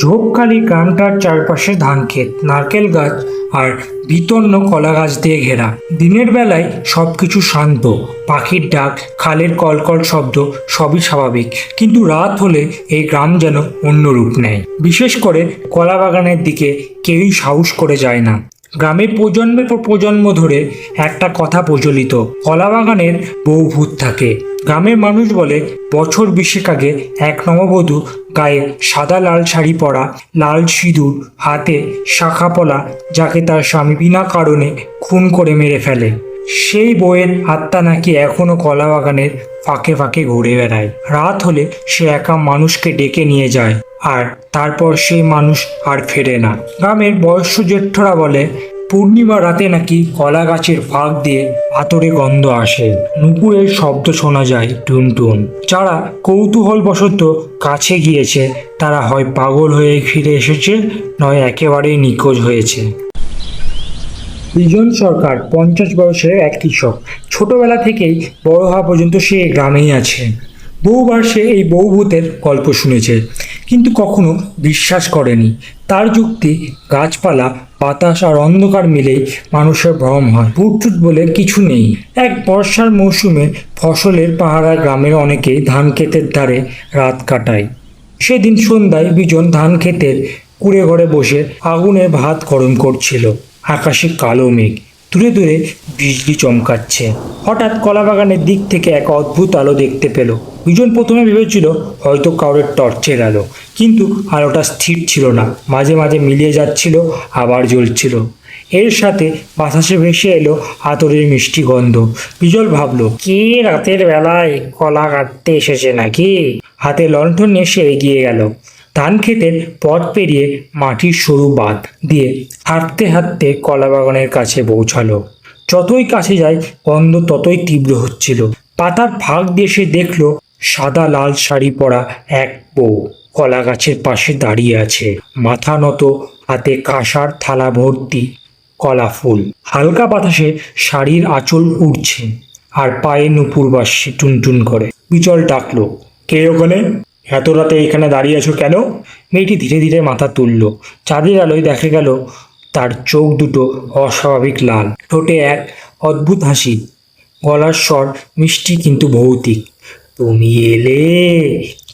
ঝোপখালি গ্রামটার চারপাশে ধান ক্ষেত নারকেল গাছ আর বিতন্ন কলা গাছ দিয়ে ঘেরা। দিনের বেলায় সব কিছু শান্ত। পাখির ডাক, খালের কলকল শব্দ সবই স্বাভাবিক। কিন্তু রাত হলে এই গ্রাম যেন অন্য রূপ নেয়। বিশেষ করে কলা বাগানের দিকে কেউই সাহস করে যায় না। গ্রামের প্রজন্মের পর প্রজন্ম ধরে একটা কথা প্রচলিত, কলা বাগানের বউ ভূত থাকে। গ্রামের মানুষ বলে, বছর বিশেক আগে এক নববধূ গায়ে সাদা লাল শাড়ি পরা, লাল সিঁদুর, হাতে শাখা পলা, যাকে তার স্বামী বিনা কারণে খুন করে মেরে ফেলে। সেই বইয়ের আত্মা নাকি এখনও কলা বাগানের ফাঁকে ফাঁকে ঘুরে বেড়ায়। রাত হলে সে একা মানুষকে ডেকে নিয়ে যায়, আর তারপর সেই মানুষ আর ফেরে না। গ্রামের বয়স্ক জ্যেষ্ঠরা বলে পূর্ণিমা রাতে নাকি কলা গাছের ফাঁক দিয়ে আতরে গন্ধ আসে। নুপুরের শব্দ শোনা যায় টুন টুন যারা কৌতূহলবশত কাছে গিয়েছে, তারা হয় পাগল হয়ে ফিরে এসেছে, নয় একেবারেই নিখোঁজ হয়েছে। বিজন সরকার, পঞ্চাশ বয়সের এক কৃষক। ছোটবেলা থেকেই বড় হওয়া পর্যন্ত সে গ্রামেই আছে। বহুবার সে এই বহুভূতের গল্প শুনেছে। কিন্তু কখনো বিশ্বাস করেনি। তার যুক্তি, গাছপালা, বাতাস আর অন্ধকার মিলেই মানুষের ভ্রম হয়। ভূতটুত বলে কিছু নেই। এক বর্ষার মৌসুমে ফসলের পাহারা গ্রামের অনেকেই ধান ক্ষেতের ধারে রাত কাটায়। সেদিন সন্ধ্যায় বিজন ধান ক্ষেতের কুড়ে ঘরে বসে আগুনে ভাত গরম করছিল। আকাশে কালো মেঘ। দূরে দূরে বিজলি চমকাচ্ছে। হঠাৎ কলাবাগানের দিক থেকে এক অদ্ভুত আলো দেখতে পেল। বিজন প্রথমে ভেবেছিল, হয়তো কাউরের টর্চের আলো। কিন্তু আলোটা স্থির ছিল না। মাঝে মাঝে মিলিয়ে যাচ্ছিল, আবার জ্বলছিল। এর সাথে বাতাসে ভেসে এলো আতরের মিষ্টি গন্ধ। বিজল ভাবলো, কে রাতের বেলায় কলা কাটতে এসেছে নাকি? হাতে লণ্ঠন নিয়ে সে এগিয়ে গেল। ধান ক্ষেতের পথ পেরিয়ে মাটির সরু বাঁধ দিয়ে হাঁটতে হাঁটতে কলা বাগানের কাছে পৌঁছালো। যতই কাছে যায়, গন্ধ ততই তীব্র হচ্ছিল। পাতার ফাঁক দিয়ে সে দেখল, সাদা লাল শাড়ি পরা এক বউ কলা গাছের পাশে দাঁড়িয়ে আছে। মাথা নত, হাতে কাঁসার থালা ভর্তি কলা ফুল। হালকা বাতাসে শাড়ির আঁচল উঠছে আর পায়ে নুপুর বাসছে টুনটুন করে। বিচল ডাকলো, কে ওখানে? এত রাতে এখানে দাঁড়িয়ে আছো কেন? মেয়েটি ধীরে ধীরে মাথা তুলল। চাঁদের আলোয় দেখা গেল, তার চোখ দুটো অস্বাভাবিক লাল। ঠোঁটে এক অদ্ভুত হাসি। গলার স্বর মিষ্টি কিন্তু ভৌতিক। তুমি এলে,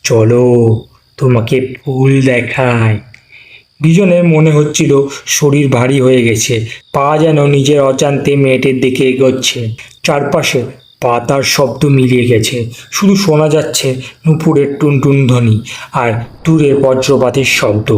চলো, তোমাকে ফুল দেখায় দুজনের মনে হচ্ছিল শরীর ভারী হয়ে গেছে। পা যেন নিজের অজান্তে মেয়েটির দিকে এগোচ্ছে। চারপাশে পাতার শব্দ মিলিয়ে গেছে। শুধু শোনা যাচ্ছে নুপুরের টুনটুন ধ্বনি আর দূরে বজ্রপাতের শব্দ।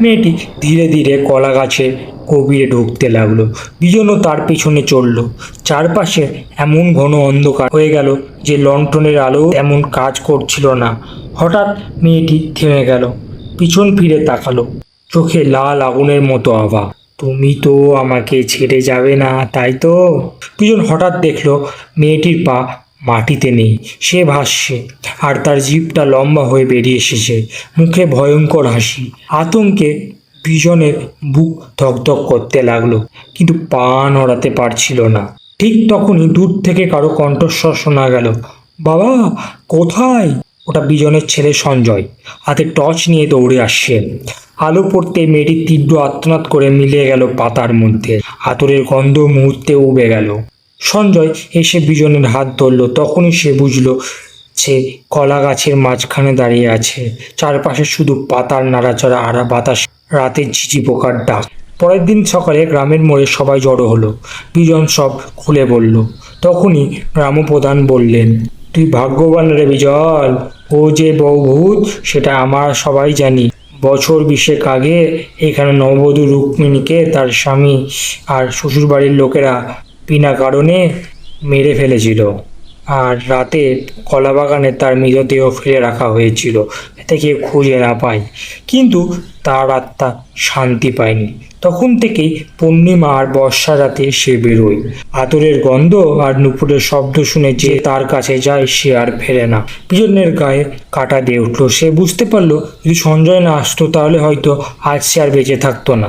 মেয়েটি ধীরে ধীরে কলা গাছে গভীরে ঢুকতে লাগল। বিজনও তার পিছনে চলল চারপাশে এমন ঘন অন্ধকার হয়ে গেল যে লণ্ঠনের আলো এমন কাজ করছিল না। হঠাৎ মেয়েটি থেমে গেল। পিছন ফিরে তাকালো। চোখে লাল আগুনের মতো আভা। তুমি তো আমাকে ছেড়ে যাবে না, তাই তো? দুজন হঠাৎ দেখল মেয়েটির পা মাটিতে নেই, সে ভাসছে আর তার জিভটা লম্বা হয়ে বেরিয়ে এসেছে, মুখে ভয়ঙ্কর হাসি। আতঙ্কে বিজনের বুক ধকধক করতে লাগল, কিন্তু পা নড়াতে পারছিল না। ঠিক তখনই দূর থেকে কারও কণ্ঠস্বর শোনা গেল, বাবা, কোথায়? ওটা বিজনের ছেলে সঞ্জয়, হাতে টর্চ নিয়ে দৌড়ে আসছে। আলো পড়তে মেয়েটি তীব্র আত্মনাদ করে মিলিয়ে গেল পাতার মধ্যে। আতরের গন্ধ মুহূর্তে উবে গেল। সঞ্জয় এসে বিজনের হাত ধরল। তখনই সে বুঝলো সে কলা গাছের মাঝখানে দাঁড়িয়ে আছে। চারপাশে শুধু পাতার নাড়াচাড়া আর বাতাস, রাতের ঝিঝি পোকার ডাক। পরের দিন সকালে গ্রামের মোড়ে সবাই জড়ো হলো। বিজন সব খুলে বলল। তখনই গ্রামপ্রধান বললেন, তুই ভাগ্যবান রে বিজল। ও যে বহুভূত, সেটা আমার সবাই জানি। বছর বিশেক আগে এখানে নববধূ রুক্মিণীকে তার স্বামী আর শ্বশুরবাড়ির লোকেরা বিনা কারণে মেরে ফেলেছিল। আর রাতে কলা বাগানে তার মৃতদেহ ফেলে রাখা হয়েছিল। এতে কেউ খুঁজে না পায়। কিন্তু তার আত্মা শান্তি পায়নি। তখন থেকেই পূর্ণিমা আর বর্ষা রাতে সে বেরোয়। আতরের গন্ধ আর নুপুরের শব্দ শুনে যে তার কাছে যায় সে আর ফেরে না। পিজনের গায়ে কাটা দিয়ে উঠল। সে বুঝতে পারল যদি সঞ্জয় না আসতো তাহলে হয়তো আজ সে আর বেঁচে থাকতো না।